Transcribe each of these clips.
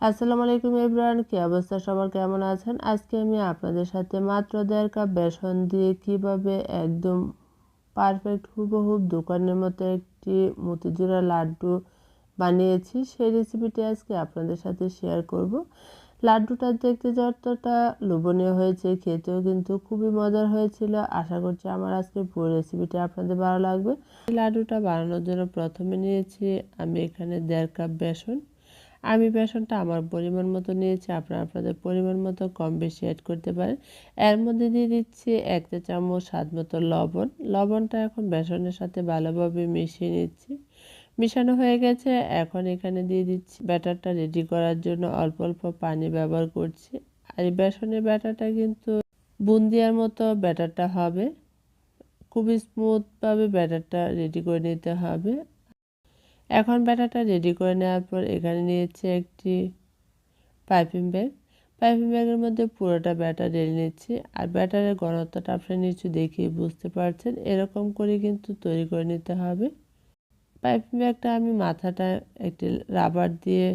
আসসালামু আলাইকুম ইব্রান কি অবস্থা? সবার কেমন আছেন? আজকে আমি আপনাদের সাথে মাত্র দেড় কাপ বেসন দিয়ে কীভাবে একদম পারফেক্ট হুবহুব দোকানের মতো একটি মতিজুরা লাড্ডু বানিয়েছি, সেই রেসিপিটি আজকে আপনাদের সাথে শেয়ার করব। লাড্ডুটা দেখতে যতটা লোভনীয় হয়েছে, খেতেও কিন্তু খুবই মজার হয়েছিল। আশা করছি আমার আজকে পুরো রেসিপিটি আপনাদের ভালো লাগবে। লাড্ডুটা বানানোর জন্য প্রথমে নিয়েছি আমি এখানে দেড় কাপ বেসন। আমি বেসনটা আমার পরিমাণ মতো নিয়েছি, আপনারা আপনাদের পরিমাণ মতো কম বেশি অ্যাড করতে পারেন। এর মধ্যে দিয়ে দিচ্ছি এক চা চামচ স্বাদ মতো লবণ। লবণটা এখন বেসনের সাথে ভালোভাবে মিশিয়ে নিচ্ছি। মিশানো হয়ে গেছে, এখন এখানে দিয়ে দিচ্ছি ব্যাটারটা রেডি করার জন্য অল্প অল্প পানি ব্যবহার করছি। আর এই বেসনের ব্যাটারটা কিন্তু বুন্দিয়ার মতো ব্যাটারটা হবে। খুবই স্মুথভাবে ব্যাটারটা রেডি করে নিতে হবে। এখন ব্যাটারটা রেডি করে নেওয়ার পর এখানে নিয়েছে একটি পাইপিং ব্যাগ পাইপিং ব্যাগের মধ্যে পুরোটা ব্যাটার ঢেলে নিচ্ছি। আর ব্যাটারের ঘনত্বটা আপনি নিচু দেখিয়ে বুঝতে পারছেন। এরকম করে কিন্তু তৈরি করে নিতে হবে। পাইপিং ব্যাগটা আমি মাথাটা একটি রাবার দিয়ে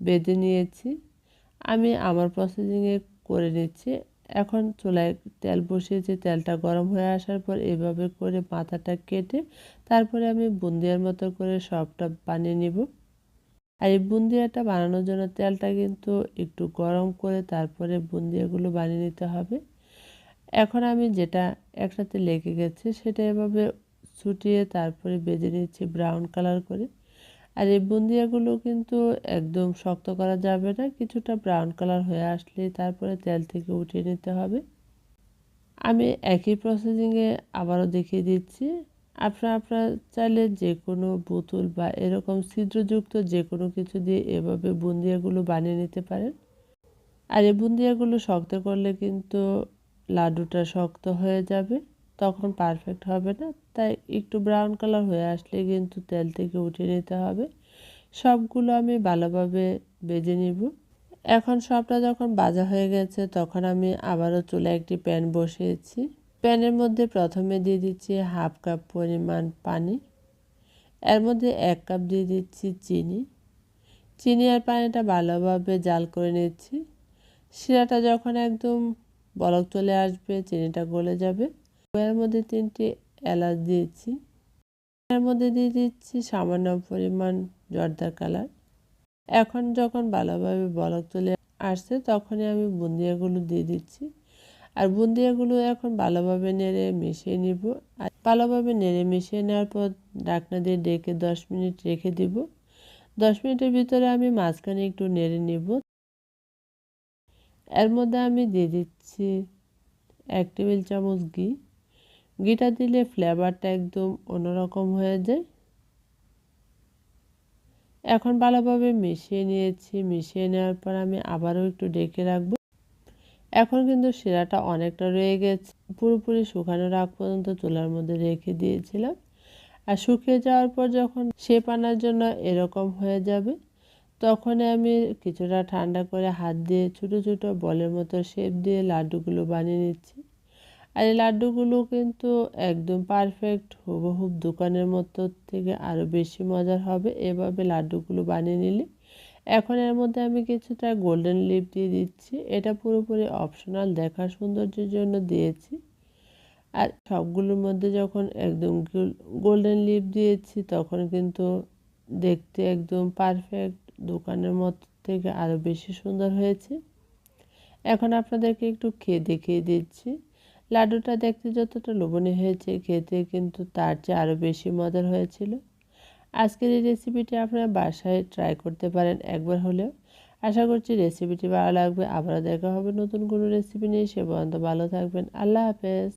বেঁধে নিয়েছি। আমি আমার প্রসেসিংয়ে করে নিচ্ছি। এখন চুলায় তেল বসিয়েছি, তেলটা গরম হয়ে আসার পর এভাবে করে মাথাটা কেটে তারপরে আমি বুন্দিয়ার মতো করে সবটা বানিয়ে নিব। আর এই বুন্দিয়াটা বানানোর জন্য তেলটা কিন্তু একটু গরম করে তারপরে বুন্দিয়াগুলো বানিয়ে নিতে হবে। এখন আমি যেটা একসাথে লেগে গেছে সেটা এভাবে ছুটিয়ে তারপরে বেজে নিচ্ছি ব্রাউন কালার করে। আর এই বুন্দিয়াগুলো কিন্তু একদম শক্ত করা যাবে না, কিছুটা ব্রাউন কালার হয়ে আসলে তারপরে তেল থেকে উঠিয়ে নিতে হবে। আমি একই প্রসেসিংয়ে আবারও দেখিয়ে দিচ্ছি। আপনারা, আপনার চাইলে যে কোনো বোতল বা এরকম ছিদ্রযুক্ত যে কোনো কিছু দিয়ে এভাবে বুন্দিয়াগুলো বানিয়ে নিতে পারেন। আর এই বুন্দিয়াগুলো শক্ত করলে কিন্তু লাড্ডুটা শক্ত হয়ে যাবে। তখন পারফেক্ট হবে না। তাই একটু ব্রাউন কালার হয়ে আসলে কিন্তু তেল থেকে উঠিয়ে নিতে হবে। সবগুলো আমি ভালোভাবে বেজে নিব। এখন সবটা যখন বাজা হয়ে গেছে, তখন আমি আবারও চুলে একটি প্যান বসিয়েছি। প্যানের মধ্যে প্রথমে দিয়ে দিচ্ছি হাফ কাপ পরিমাণ পানি। এর মধ্যে এক কাপ দিয়ে দিচ্ছি চিনি। চিনি আর পানিটা ভালোভাবে জাল করে নিচ্ছি। শিরাটা যখন একদম বলক চলে আসবে, চিনিটা গলে যাবে। এর মধ্যে তিনটি এলাচ দিয়েছি এর মধ্যে দিয়ে দিচ্ছি সামান্য পরিমাণ জর্দার কালার। এখন যখন ভালোভাবে বলক চলে আসছে, তখনই আমি বুন্দিয়াগুলো দিয়ে দিচ্ছি। আর বুন্দিয়াগুলো এখন ভালোভাবে নেড়ে মিশিয়ে নিব। আর ভালোভাবে নেড়ে মিশিয়ে নেওয়ার পর ডাকনা দিয়ে ডেকে দশ মিনিট রেখে দিব। দশ মিনিটের ভিতরে আমি মাঝখানে একটু নেড়ে নিব। এর মধ্যে আমি দিয়ে দিচ্ছি এক টেবিল চামচ ঘি। ঘিটা দিলে ফ্লেভারটা একদম অন্যরকম হয়ে যায়। এখন ভালোভাবে মিশিয়ে নিয়েছি, মিশিয়ে নেওয়ার পর আমি আবারও একটু ডেকে রাখব। এখন কিন্তু শিরাটা অনেকটা রয়ে গেছে। পুরোপুরি শুকানোর আগ পর্যন্ত চুলার মধ্যে রেখে দিয়েছিলাম। আর শুকিয়ে যাওয়ার পর যখন শেপ আনার জন্য এরকম হয়ে যাবে তখন আমি কিছুটা ঠান্ডা করে হাত দিয়ে ছোটো ছোটো বলের মতো শেপ দিয়ে লাড্ডুগুলো বানিয়ে নিচ্ছি। আর এই লাড্ডুগুলো কিন্তু একদম পারফেক্ট হুবহুব দোকানের মতো থেকে আরও বেশি মজার হবে। এভাবে লাড্ডুগুলো বানিয়ে নিলে এখন এর মধ্যে আমি কিছুটা গোল্ডেন লিপ দিয়ে দিচ্ছি। এটা পুরোপুরি অপশনাল দেখার সৌন্দর্যের জন্য দিয়েছি। আর সবগুলোর মধ্যে যখন একদম গোল্ডেন লিপ দিয়েছি, তখন কিন্তু দেখতে একদম পারফেক্ট দোকানের মতো থেকে আরও বেশি সুন্দর হয়েছে। এখন আপনাদেরকে একটু খেয়ে দেখিয়ে দিচ্ছি। লাড্ডুটা দেখতে যতটা লোভনীয় হয়েছে খেতে কিন্তু তার চেয়ে আরও বেশি মজার হয়েছিল। আজকের এই রেসিপিটি আপনারা বাসায় ট্রাই করতে পারেন একবার হলেও। আশা করছি রেসিপিটি ভালো লাগবে। আবারও দেখা হবে নতুন কোনো রেসিপি নিয়ে। সে পর্যন্ত ভালো থাকবেন। আল্লাহ হাফেজ।